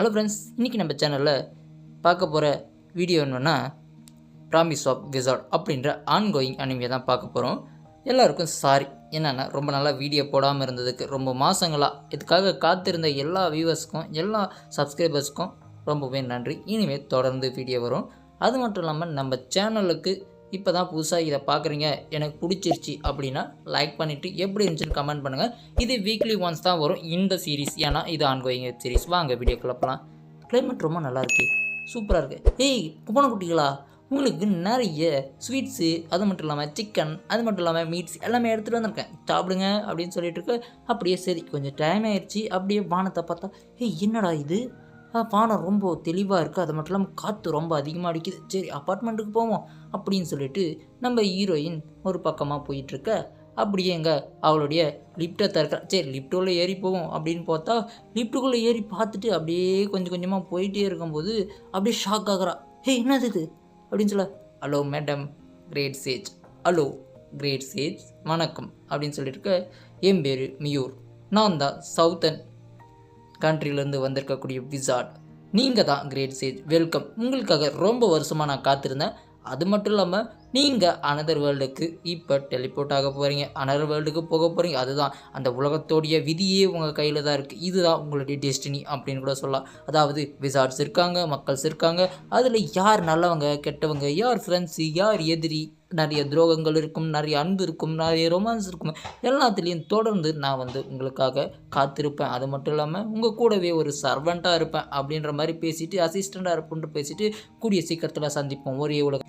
Hello friends இன்றைக்கி நம்ம சேனலில் பார்க்க போகிற வீடியோ என்னென்னா ப்ராமிஸ் ஆஃப் விசார்ட் அப்படின்ற ஆன்கோயிங் அனிமையை தான் பார்க்க போகிறோம் எல்லாருக்கும் சாரி என்னென்னா ரொம்ப நல்லா வீடியோ போடாமல் இருந்ததுக்கு ரொம்ப மாதங்களாக இதுக்காக காத்திருந்த எல்லா வியூவர்ஸ்க்கும் எல்லா சப்ஸ்கிரைபர்ஸ்க்கும் ரொம்பவே நன்றி. இனிமேல் தொடர்ந்து வீடியோ வரும். அது மட்டும் இல்லாமல் நம்ம சேனலுக்கு இப்போ தான் புதுசாக இதை பார்க்குறீங்க எனக்கு பிடிச்சிருச்சு அப்படின்னா லைக் பண்ணிவிட்டு எப்படி இருந்துச்சுன்னு கமெண்ட் பண்ணுங்கள் இது வீக்லி ஒன்ஸ் தான் வரும் இந்த சீரிஸ் ஏன்னா இது ஆன்கோயிங் வெப் சீரிஸ் வாங்க வீடியோ கிளப்பலாம் கிளைமேட் ரொம்ப நல்லாயிருக்கு சூப்பராக இருக்குது ஏய் குப்பன குட்டிகளா? உங்களுக்கு நிறைய ஸ்வீட்ஸு அது மட்டும் இல்லாமல் சிக்கன் அது மட்டும் இல்லாமல் மீட்ஸ் எல்லாமே எடுத்துகிட்டு வந்திருக்கேன். சாப்பிடுங்க அப்படின்னு சொல்லிட்டு இருக்கு. அப்படியே சரி கொஞ்சம் டைம் ஆயிடுச்சு அப்படியே வானத்தை பார்த்தா ஏய் என்னடா இது? வானம் ரொம்ப தெளிவாக இருக்குது அது மட்டும் இல்லாமல் காற்று ரொம்ப அதிகமாக அடிக்குது. சரி அப்பார்ட்மெண்ட்டுக்கு போவோம் அப்படின்னு சொல்லிட்டு நம்ம ஹீரோயின் ஒரு பக்கமாக போயிட்டுருக்க அப்படியே எங்க அவளுடைய லிஃப்ட்டை திறக்க சரி லிஃப்ட்டுள்ளே ஏறி போவோம் அப்படின்னு பார்த்தா லிஃப்ட்டுக்குள்ளே ஏறி பார்த்துட்டு அப்படியே கொஞ்சம் கொஞ்சமாக போயிட்டே இருக்கும்போது அப்படியே ஷாக் ஆகுறா. ஹே என்னது இது? அப்படின்னு சொல்ல hello madam great sage hello great sage வணக்கம். அப்படின்னு சொல்லிட்டு இருக்க என் பேர் மியூர். நான் தான் சவுத்தன். கண்ட்ரிலேருந்து வந்திருக்கக்கூடிய விசார்ட் நீங்கள் தான் கிரேட் சேஜ் வெல்கம் உங்களுக்காக ரொம்ப வருஷமாக நான் காத்திருந்தேன். அது மட்டும் இல்லாமல் நீங்கள் அனதர் வேர்ல்டுக்கு இப்போ டெலிபோர்ட் ஆக போகிறீங்க அனதர் வேர்ல்டுக்கு போக போகிறீங்க அதுதான். அந்த உலகத்தோடைய விதியே உங்கள் கையில் தான் இருக்குது இதுதான் உங்களுடைய டெஸ்டினி அப்படின்னு கூட சொல்லலாம். அதாவது விசார்ட்ஸ் இருக்காங்க மக்கள்ஸ் இருக்காங்க. அதில் யார் நல்லவங்க கெட்டவங்க யார் ஃப்ரெண்ட்ஸு யார் எதிரி நிறைய துரோகங்கள் இருக்கும் நிறைய அன்பு இருக்கும் நிறைய ரொமான்ஸ் இருக்கும். எல்லாத்துலேயும் தொடர்ந்து நான் வந்து உங்களுக்காக காத்திருப்பேன். அது மட்டும் இல்லாமல் உங்கள் கூடவே ஒரு சர்வெண்ட்டாக இருப்பேன் அப்படின்ற மாதிரி பேசிட்டு அசிஸ்டண்ட்டாக இருப்புன்ட்டு பேசிட்டு கூடிய சீக்கிரத்தில் சந்திப்போம். ஒரே உலக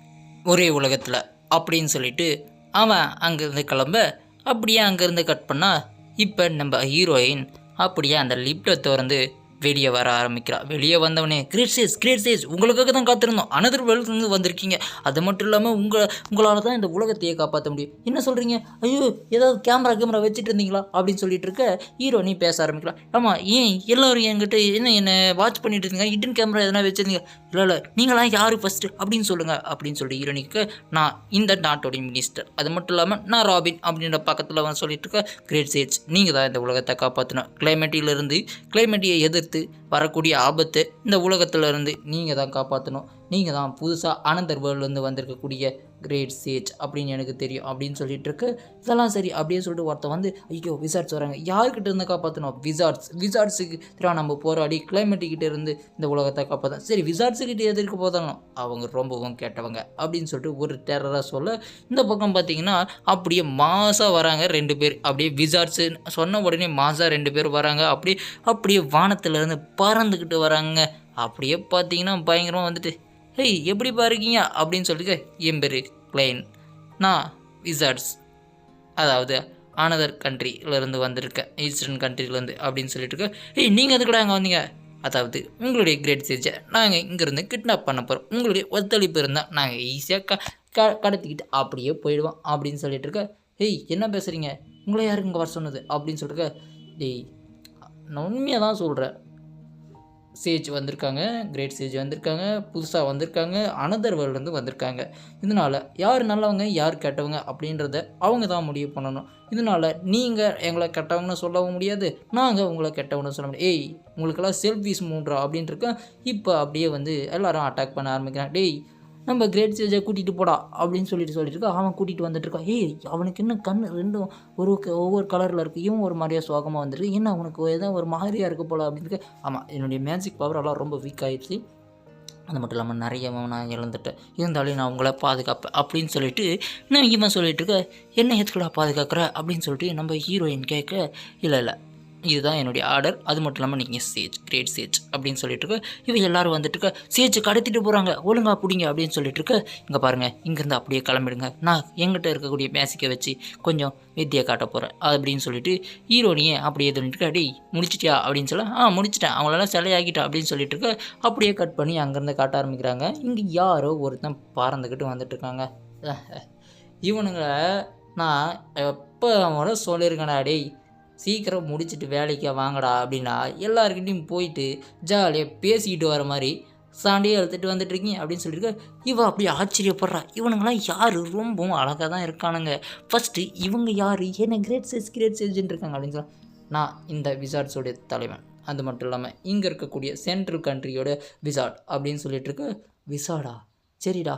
ஒரே உலகத்தில் அப்படின்னு சொல்லிட்டு அவன் அங்கேருந்து கிளம்ப அப்படியே அங்கேருந்து கட் பண்ணால் இப்போ நம்ம ஹீரோயின் அப்படியே அந்த லிஃப்ட்டை திறந்து வெளியே வர ஆரம்பிக்கிறா. வெளியே வந்தவனே கிரேட் சேஸ் கிரேட் சேஸ் உங்களுக்காக தான் காத்திருந்தோம். அனதர் வேர்ல்ட்லேருந்து வந்திருக்கீங்க. அது மட்டும் இல்லாமல் உங்கள் உங்களால் தான் இந்த உலகத்தையே காப்பாற்ற முடியும். என்ன சொல்கிறீங்க ஐயோ ஏதாவது கேமரா கேமரா வச்சுட்டு இருந்தீங்களா? அப்படின்னு சொல்லிட்டு இருக்க ஹீரோ நீ பேச ஆரம்பிக்கலாம். ஆமாம் ஏன் எல்லோரும் என்கிட்ட என்ன என்னை வாட்ச் பண்ணிட்டு இருந்தீங்க? ஹிடன் கேமரா எதனா வச்சுருந்தீங்க? இல்லை இல்லை நீங்களாம் யார் ஃபஸ்ட்டு அப்படின்னு சொல்லுங்கள் அப்படின்னு சொல்லி ஹீரோனிக்கு நான் இந்த நாட்டோடைய மினிஸ்டர் அது மட்டும் இல்லாமல் நான் ராபின் அப்படின்ற பக்கத்தில் அவன் சொல்லிட்டு இருக்க கிரேட் சேஜ் நீங்கள் தான் இந்த உலகத்தை காப்பாற்றணும் கிளைமேட்டிலிருந்து கிளைமேட்டியை எதிர்த்து வரக்கூடிய ஆபத்தை இந்த உலகத்திலிருந்து நீங்கள் தான் காப்பாற்றணும் நீங்கள் தான் புதுசாக அனந்தர் வேர்ல்டுலேருந்து வந்திருக்கக்கூடிய கிரேட் சேஜ் அப்படின்னு எனக்கு தெரியும் அப்படின்னு சொல்லிட்டு இருக்கு. இதெல்லாம் சரி அப்படியே சொல்லிட்டு ஒருத்தன் வந்து ஐயோ விசார்ட்ஸ் வராங்க. யார்கிட்ட இருந்து காப்பாற்றணும் விசார்ட்ஸ் விசார்ட்ஸுக்கு திரா நம்ம போராடி கிளைமேட்டுக்கிட்ட இருந்து இந்த உலகத்தை காப்பாற்ற சரி விசார்ட்ஸுக்கிட்ட எதிர்க்க போதாலும் அவங்க ரொம்பவும் கேட்டவங்க அப்படின்னு சொல்லிட்டு ஒரு டெரராக சொல்ல இந்த பக்கம் பார்த்தீங்கன்னா அப்படியே மாசாக வராங்க ரெண்டு பேர். அப்படியே விசார்ட்ஸு சொன்ன உடனே மாசாக ரெண்டு பேர் வராங்க. அப்படியே அப்படியே வானத்துலேருந்து பறந்துக்கிட்டு வராங்க. அப்படியே பார்த்தீங்கன்னா பயங்கரமாக வந்துட்டு ஹேய் எப்படிப்பா இருக்கீங்க அப்படின்னு சொல்லிட்டு என் பேர் கிளைன் நான் விசார்ட்ஸ் அதாவது ஆனதர் கண்ட்ரிலேருந்து வந்திருக்கேன். ஈஸ்டர்ன் கண்ட்ரிலேருந்து அப்படின்னு சொல்லிட்டு ஹேய் நீங்கள் எதுக்குடா அங்கே வந்தீங்க? அதாவது உங்களுடைய கிரேட் சேஜை நாங்கள் இங்கேருந்து கிட்னாப் பண்ண போகிறோம் உங்களுடைய ஒத்துழைப்பு இருந்தால் நாங்கள் ஈஸியாக க க கடத்திக்கிட்டு அப்படியே போயிடுவோம் அப்படின்னு சொல்லிட்டு இருக்க. ஹெய் என்ன பேசுகிறீங்க உங்களை யாருக்கு இங்கே வர சொன்னது? அப்படின்னு சொல்லிட்டு இருக்க, டேய் நான் உண்மையாக தான் சொல்கிறேன் சேஜ் வந்திருக்காங்க கிரேட் சேஜ் வந்திருக்காங்க புதுசாக வந்திருக்காங்க அனதர் வேர்ல்டுலேருந்து வந்திருக்காங்க. இதனால் யார் நல்லவங்க யார் கெட்டவங்க அப்படின்றத அவங்க தான் முடிவு பண்ணணும். இதனால் நீங்கள் எங்களை கெட்டவங்கன்னு சொல்லவும் முடியாது நாங்கள் உங்களை கெட்டவங்கன்னு சொல்ல முடியாது. ஏய் உங்களுக்கெல்லாம் செல்ஃபிஸ் மூன்றா அப்படின்ட்டு இருக்கேன். இப்போ அப்படியே வந்து எல்லாரும் அட்டாக் பண்ண ஆரம்பிக்கிறாங்க. டேய் நம்ம கிரேட் சேஜை கூட்டிகிட்டு போடா அப்படின்னு சொல்லிட்டு சொல்லிட்டு இருக்கா அவன் கூட்டிகிட்டு வந்துட்டுருக்கான் ஏய் அவனுக்கு இன்னும் கண் ரெண்டும் ஒரு ஒவ்வொரு கலரில் இருக்குது இவன் ஒரு மாதிரியாக சோகமாக வந்துருக்கு என்ன அவனுக்கு ஏதோ ஒரு மாதிரியாக இருக்க போல அப்படின்னு இருக்கு. ஆமாம் என்னுடைய மேஜிக் பவர் எல்லாம் ரொம்ப வீக் ஆயிடுச்சு. அது மட்டும் இல்லாமல் நிறைய நான் இழந்துட்டேன். இருந்தாலும் நான் உங்களை பாதுகாப்பேன் அப்படின்னு சொல்லிட்டு நான் இவன் சொல்லிட்டு இருக்க என்ன எதுக்குடா பாதுகாக்கிற? அப்படின்னு சொல்லிட்டு நம்ம ஹீரோயின் கேட்க இல்லை இல்லை இதுதான் என்னுடைய ஆர்டர் அது மட்டும் இல்லாமல் நீங்கள் சேஜ் கிரேட் சேஜ் அப்படின்னு சொல்லிட்டு இருக்கு இவ எல்லாரும் வந்துட்டு இருக்க சேஜ் கடத்திட்டு போகிறாங்க ஒழுங்கா பிடிங்க அப்படின்னு சொல்லிட்டு இருக்கு இங்கே பாருங்கள் இங்கேருந்து அப்படியே கிளம்பிடுங்க. நான் எங்கிட்ட இருக்கக்கூடிய மேசிக்கை வச்சு கொஞ்சம் வித்தியை காட்ட போகிறேன் அப்படின்னு சொல்லிட்டு ஹீரோனியே அப்படியே சொல்லிட்டு அடி முடிச்சிட்டியா? அப்படின்னு சொல்ல ஆ முடிச்சிட்டேன். அவங்களெல்லாம் சிலையாகிட்டா அப்படின்னு சொல்லிட்டு இருக்க அப்படியே கட் பண்ணி அங்கேருந்து காட்ட ஆரம்பிக்கிறாங்க. இங்கே யாரோ ஒருத்தன் பறந்துக்கிட்டு வந்துட்டு இருக்காங்க இவனுங்களை நான் எப்போ அவனோட சொல்லியிருக்கேன்டா டேய் சீக்கிரம் முடிச்சுட்டு வேலைக்கு வாங்கடா அப்படின்னா எல்லாருக்கிட்டையும் போயிட்டு ஜாலியாக பேசிக்கிட்டு வர மாதிரி சாண்டியை எடுத்துகிட்டு வந்துட்டுருக்கீங்க அப்படின்னு சொல்லியிருக்க. இவன் அப்படியே ஆச்சரியப்படுறா. இவனுங்களாம் யார்? ரொம்பவும் அழகாக தான் இருக்கானுங்க. ஃபஸ்ட்டு இவங்க யார்? என்ன கிரேட் சேஸ் கிரேட் சேஜ்னு இருக்காங்க அப்படின்னு சொல்ல நான் இந்த விசார்ட்ஸோடைய தலைவன். அது மட்டும் இல்லாமல் இங்கே இருக்கக்கூடிய சென்ட்ரல் கண்ட்ரியோட விசார்ட் அப்படின்னு சொல்லிட்டு இருக்க விசாடா சரிடா.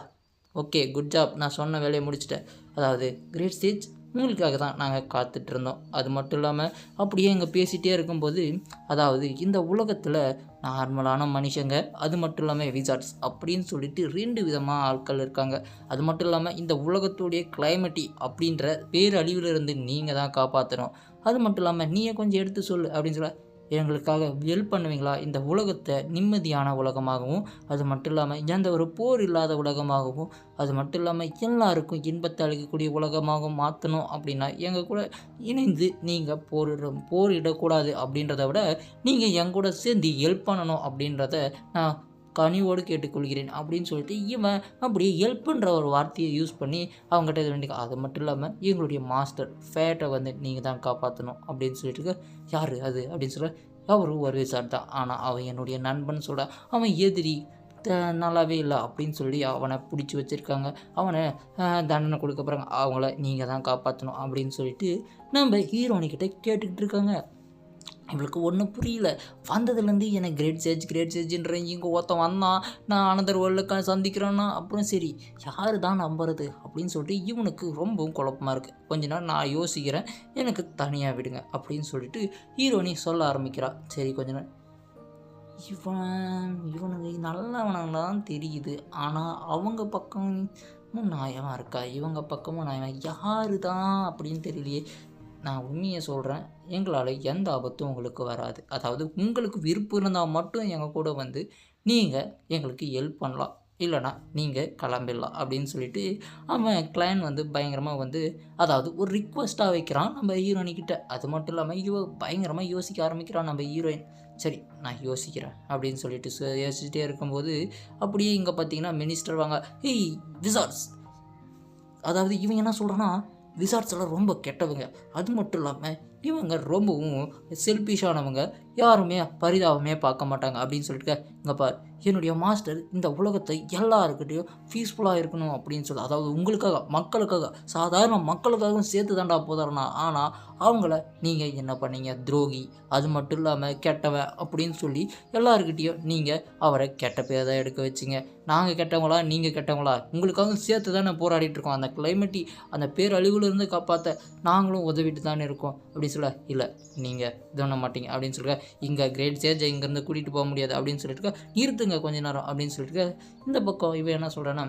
ஓகே குட் ஜாப் நான் சொன்ன வேலையை முடிச்சிட்டேன். அதாவது கிரேட் ஸ்டேஜ் உங்களுக்காக தான் நாங்கள் காத்துட்ருந்தோம் அது மட்டும் இல்லாமல் அப்படியே இங்கே பேசிகிட்டே இருக்கும்போது அதாவது இந்த உலகத்தில் நார்மலான மனுஷங்க அது மட்டும் இல்லாமல் விசார்ட்ஸ் அப்படின்னு சொல்லிட்டு ரெண்டு விதமாக ஆட்கள் இருக்காங்க. அது மட்டும் இல்லாமல் இந்த உலகத்துடைய கிளைமேட்டி அப்படின்ற பேரழிவிலிருந்து நீங்கள் தான் காப்பாற்றணும் அது மட்டும் இல்லாமல் நீங்கள் கொஞ்சம் எடுத்து சொல்லு அப்படின்னு சொல்ல எங்களுக்காக ஹெல்ப் பண்ணுவீங்களா? இந்த உலகத்தை நிம்மதியான உலகமாகவும் அது மட்டும் இல்லாமல் எந்த ஒரு போர் இல்லாத உலகமாகவும் அது மட்டும் இல்லாமல் எல்லாருக்கும் இன்பத்தை அளிக்கக்கூடிய உலகமாகவும் மாற்றணும் அப்படின்னா எங்கள் கூட இணைந்து நீங்கள் போரிட போரிடக்கூடாது அப்படின்றத விட நீங்கள் எங்கூட சேர்ந்து ஹெல்ப் பண்ணணும் அப்படின்றத நான் கனிவோடு கேட்டுக்கொள்கிறேன் அப்படின்னு சொல்லிட்டு இவன் அப்படியே ஹெல்ப்புன்ற ஒரு வார்த்தையை யூஸ் பண்ணி அவங்ககிட்ட இது வேண்டி அது மட்டும் இல்லாமல் எங்களுடைய மாஸ்டர் ஃபேட்டை வந்து நீங்கள் தான் காப்பாற்றணும் அப்படின்னு சொல்லிட்டு யார் அது? அப்படின்னு சொல்ல அவரும் ஒரு விசாட் தான். ஆனால் அவன் என்னுடைய நண்பன் சொல்ல அவன் எதிரி த- நல்லாவே இல்லை அப்படின்னு சொல்லி அவனை பிடிச்சி வச்சுருக்காங்க. அவனை தண்டனை கொடுக்க போகிறாங்க அவங்கள நீங்கள் தான் காப்பாற்றணும் அப்படின்னு சொல்லிட்டு நம்ம ஹீரோனிக்கிட்ட கேட்டுக்கிட்டு இருக்காங்க. இவளுக்கு ஒன்றும் புரியல. வந்ததுலேருந்து எனக்கு கிரேட் சேஜ் கிரேட் சேஜ்ன்ற இங்கே ஒருத்தன் வந்தான். நான் அனந்தர் வேர்ல்டுக்கு சந்திக்கிறேன்னா அப்புறம் சரி யார் தான் நம்புறது? அப்படின்னு சொல்லிட்டு இவனுக்கு ரொம்பவும் குழப்பமாக இருக்குது கொஞ்ச நேரம் நான் யோசிக்கிறேன். எனக்கு தனியாக விடுங்க அப்படின்னு சொல்லிட்டு ஹீரோனி சொல்ல ஆரம்பிக்கிறா. சரி கொஞ்ச நேரம். இவன் இவனுக்கு நல்லவனாக தான் தெரியுது. ஆனால் அவங்க பக்கமும் நியாயமாக இருக்கா? இவங்க பக்கமும் நியாயமாக யாரு தான் அப்படின்னு தெரியலையே. நான் உண்மையை சொல்கிறேன் எங்களால் எந்த ஆபத்தும் உங்களுக்கு வராது. அதாவது உங்களுக்கு விருப்பம் இருந்தால் மட்டும் எங்கள் கூட வந்து நீங்கள் எங்களுக்கு ஹெல்ப் பண்ணலாம். இல்லைனா நீங்கள் கிளம்பிடலாம் அப்படின்னு சொல்லிட்டு அவன் கிளைன் வந்து பயங்கரமாக வந்து அதாவது ஒரு ரிக்வஸ்ட்டாக வைக்கிறான் நம்ம ஹீரோயின்கிட்ட அது மட்டும் இல்லாமல் யோ பயங்கரமாக யோசிக்க ஆரம்பிக்கிறான் நம்ம ஹீரோயின் சரி நான் யோசிக்கிறேன் அப்படின்னு சொல்லிட்டு யோசிச்சுட்டே இருக்கும்போது அப்படியே இங்கே பார்த்தீங்கன்னா மினிஸ்டர் வாங்க ஹேய் விசார்ஸ் அதாவது இவங்க என்ன சொல்கிறான்னா விசார்ட்ஸ் எல்லாம் ரொம்ப கெட்டவங்க. அது மட்டும் இல்லாமல் இவங்க ரொம்பவும் செல்ஃபிஷானவங்க யாருமே பரிதாபமே பார்க்க மாட்டாங்க அப்படின்னு சொல்லிட்டு இங்கே பார் என்னுடைய மாஸ்டர் இந்த உலகத்தை எல்லாருக்கிட்டையும் பீஸ்ஃபுல்லாக இருக்கணும் அப்படின்னு சொல்லி. அதாவது உங்களுக்காக மக்களுக்காக சாதாரண மக்களுக்காகவும் சேர்த்து தாண்டா போதாருனா ஆனால் அவங்கள நீங்கள் என்ன பண்ணீங்க? துரோகி. அது மட்டும் இல்லாமல் கெட்டவன் அப்படின்னு சொல்லி எல்லாருக்கிட்டேயும் நீங்கள் அவரை கெட்ட பேர் தான் எடுக்க வச்சிங்க. நாங்கள் கெட்டவங்களா? நீங்கள் கெட்டவங்களா? உங்களுக்காக சேர்த்து தானே போராடிட்டு இருக்கோம். அந்த கிளைமேட்டி அந்த பேரழிவுலேருந்து காப்பாற்ற நாங்களும் உதவிட்டு தானே இருக்கோம். அப்படி சொல்ல இல்லை நீங்கள் இது பண்ண மாட்டீங்க அப்படின்னு சொல்லிட்டு இங்கே கிரேட் சேஜ் இங்கேருந்து கூட்டிகிட்டு போக முடியாது அப்படின்னு சொல்லிட்டு நிறுத்துங்க கொஞ்ச நேரம் அப்படின்னு சொல்லிட்டு இந்த பக்கம் இவன் என்ன சொல்கிறேன்னா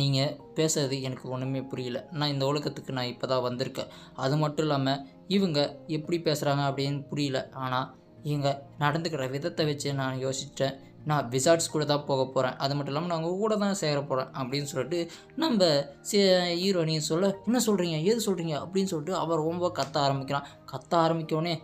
நீங்கள் பேசுறது எனக்கு ஒன்றுமே புரியல. நான் இந்த உலகத்துக்கு நான் இப்போ தான் வந்திருக்கேன். அது மட்டும் இல்லாமல் இவங்க எப்படி பேசுகிறாங்க அப்படின்னு புரியல. ஆனால் இவங்க நடந்துக்கிற விதத்தை வச்சு நான் யோசித்தேன் நான் விசார்ட்ஸ் கூட தான் போக போகிறேன் அது மட்டும் இல்லாமல் நான் உங்கள் கூட தான் சேர போகிறேன் அப்படின்னு சொல்லிட்டு நம்ம ஹீரோனியும் சொல்ல என்ன சொல்கிறீங்க ஏது சொல்கிறீங்க அப்படின்னு சொல்லிட்டு அவர் ரொம்ப கத்த ஆரம்பிக்கிறான். கத்த ஆரம்பிக்கவுடனே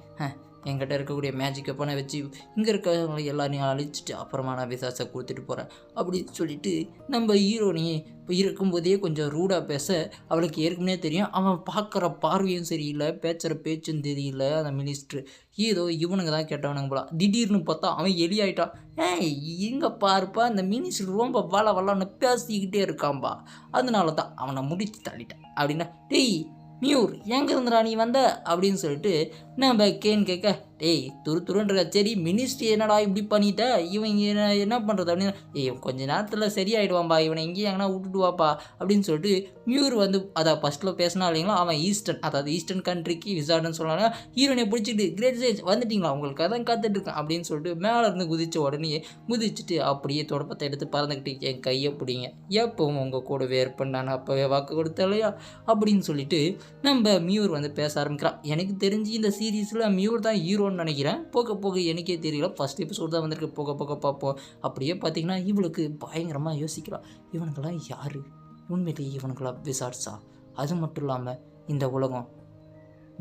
என்கிட்ட இருக்கக்கூடிய மேஜிக் வெப்பனை வச்சு இங்கே இருக்கிறவங்களை எல்லாரையும் அழிச்சிட்டு அப்புறமா நான் விசாசை கொடுத்துட்டு போகிறேன் அப்படின்னு சொல்லிட்டு நம்ம ஹீரோனி இப்போ இருக்கும்போதே கொஞ்சம் ரூடாக பேச அவளுக்கு ஏற்கனவே தெரியும். அவன் பார்க்குற பார்வையும் சரியில்லை பேச்சுற பேச்சும் தெரியல. அந்த மினிஸ்ட்ரு ஏதோ இவனுங்க தான் கேட்டவனுங்க போல. திடீர்னு பார்த்தா அவன் எலியாயிட்டான். ஏய் இங்கே பாருப்பா அந்த மினிஸ்டர் ரொம்ப வள வளன்னு பேசிக்கிட்டே இருக்கான்பா. அதனால தான் அவனை முடிச்சு தள்ளிட்டான் அப்படின்னா. டேய் மியூர் எங்கே இருந்துடா நீ வந்த அப்படின்னு சொல்லிட்டு நம்ம கேன் கேட்க டேய் துரு துருன்ற சரி மினிஸ்ட்ரி என்னடா இப்படி பண்ணிட்ட? இவன் என்ன என்ன பண்ணுறது அப்படின்னு ஏய் கொஞ்ச நேரத்தில் சரியாயிடுவான்பா இவனை எங்கேயும் எங்கன்னா விட்டுட்டு வாப்பா அப்படின்னு சொல்லிட்டு மியூர் வந்து அதை ஃபஸ்ட்டில் பேசினா இல்லைங்களா அவன் ஈஸ்டர்ன் அதாவது ஈஸ்டர்ன் கண்ட்ரிக்கு விசார்டுன்னு சொன்னாங்க. ஹீரோனை பிடிச்சிட்டு கிரேட் சேஜ் வந்துட்டிங்களா? உங்களுக்கு அதான் காத்துட்டு இருக்கேன் அப்படின்னு சொல்லிட்டு மேலே இருந்து குதிச்ச உடனே குதிச்சுட்டு அப்படியே தொடப்பத்தை எடுத்து பறந்துக்கிட்டு என் கையை பிடிங்க. எப்பவும் உங்கள் கூடவே இருப்பேன். நான் அப்போவே வாக்கு கொடுத்தேன் இல்லையா? அப்படின்னு சொல்லிட்டு நம்ம மியூர் வந்து பேச ஆரம்பிக்கிறான். எனக்கு தெரிஞ்சு இந்த சீரீஸில் மியூர் தான் ஹீரோ ஹீரோன்னு நினைக்கிறேன். போக போக எனக்கே தெரியல. ஃபஸ்ட் எபிசோட் தான் வந்திருக்கு. போக போக பார்ப்போம். அப்படியே பார்த்தீங்கன்னா இவளுக்கு பயங்கரமாக யோசிக்கலாம் இவனுக்கெல்லாம் யார்? உண்மையிலேயே இவனுக்கெல்லாம் விசாரிச்சா அது மட்டும் இல்லாமல் இந்த உலகம்.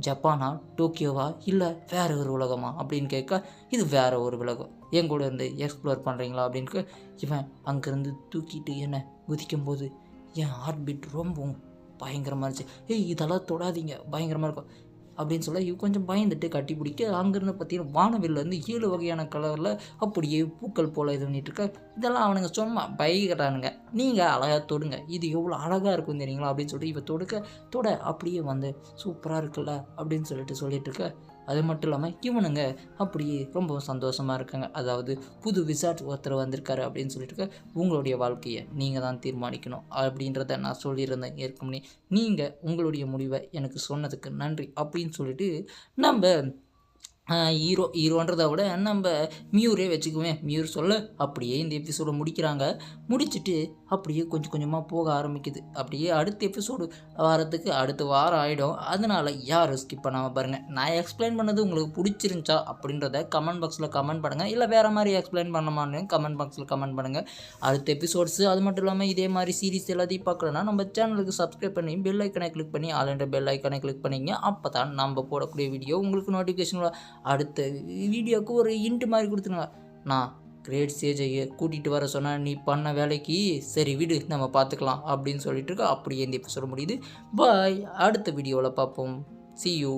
ஜப்பானா? டோக்கியோவா? இல்லை வேற ஒரு உலகமா? அப்படின்னு கேட்க இது வேற ஒரு உலகம். என் கூட இருந்து எக்ஸ்ப்ளோர் பண்ணுறீங்களா அப்படின்னு இவன் அங்கேருந்து தூக்கிட்டு என்ன குதிக்கும்போது என் ஹார்ட் பீட் ரொம்பவும் பயங்கரமாக இருந்துச்சு. ஏய் இதெல்லாம் தொடாதீங்க. பயங்கரமாக இருக்கும். அப்படின்னு சொல்ல இவ கொஞ்சம் பயந்துட்டு கட்டி பிடிக்க அங்கேருந்து பார்த்தீங்கன்னா வானவில்லேருந்து ஏழு வகையான கலரில் அப்படியே பூக்கள் போல் இது பண்ணிட்டு இருக்க. இதெல்லாம் அவனுங்க சும்மா பயக்கிறானுங்க. நீங்கள் அழகாக தொடுங்க. இது எவ்வளோ அழகாக இருக்கும் தெரியுங்களா? அப்படின்னு சொல்லிட்டு இவ தொடுக்க தொட அப்படியே வந்து சூப்பராக இருக்குல்ல? அப்படின்னு சொல்லிட்டு சொல்லிட்டு இருக்க. அது மட்டும் இல்லாமல் இவனுங்க அப்படியே ரொம்ப சந்தோஷமாக இருக்காங்க. அதாவது புது விசாட் ஒருத்தர் வந்திருக்காரு அப்படின்னு சொல்லிட்டு உங்களுடைய வாழ்க்கையை நீங்கள் தான் தீர்மானிக்கணும் அப்படின்றத நான் சொல்லியிருந்தேன். ஏற்கனவே நீங்கள் உங்களுடைய முடிவை எனக்கு சொன்னதுக்கு நன்றி அப்படின்னு சொல்லிட்டு நம்ம ஹீரோ ஹீரோன்றதை விட நம்ம மியூரே வச்சுக்குவேன். மியூர் சொல்ல அப்படியே இந்த எபிசோடை முடிக்கிறாங்க. முடிச்சுட்டு அப்படியே கொஞ்சம் கொஞ்சமாக போக ஆரம்பிக்குது. அப்படியே அடுத்த எபிசோடு வாரத்துக்கு அடுத்த வாரம் ஆகிடும் அதனால் யாரும் ஸ்கிப் பண்ணாமல் பாருங்கள் நான் எக்ஸ்பிளைன் பண்ணது உங்களுக்கு பிடிச்சிருந்துச்சா அப்படின்றத கமெண்ட் பாக்ஸில் கமெண்ட் பண்ணுங்கள் இல்லை வேறு மாதிரி எக்ஸ்பிளைன் பண்ணமான்னு கமெண்ட் பாக்ஸில் கமெண்ட் பண்ணுங்கள் அடுத்த எபிசோட்ஸு அது மட்டும் இல்லாமல் இதே மாதிரி சீரிஸ் எல்லாத்தையும் பார்க்கலன்னா நம்ம சேனலுக்கு சப்ஸ்கிரைப் பண்ணி பெல் ஐக்கனை கிளிக் பண்ணி ஆல் என்ற பெல் ஐக்கனை கிளிக் பண்ணிங்க. அப்போ தான் நம்ம போடக்கூடிய வீடியோ உங்களுக்கு நோட்டிஃபிகேஷன் அடுத்த வீடியோவுக்கு ஒரு இன்ட்டு மாதிரி கொடுத்துருங்க. நான் கிரேட் சேஜையை கூட்டிகிட்டு வர சொன்னால் நீ பண்ண வேலைக்கு சரி விடு நம்ம பார்த்துக்கலாம் அப்படின்னு சொல்லிட்டு இருக்க. அப்படியே இந்த எபிசோட முடியுது. பாய் அடுத்த வீடியோவில் பார்ப்போம். C you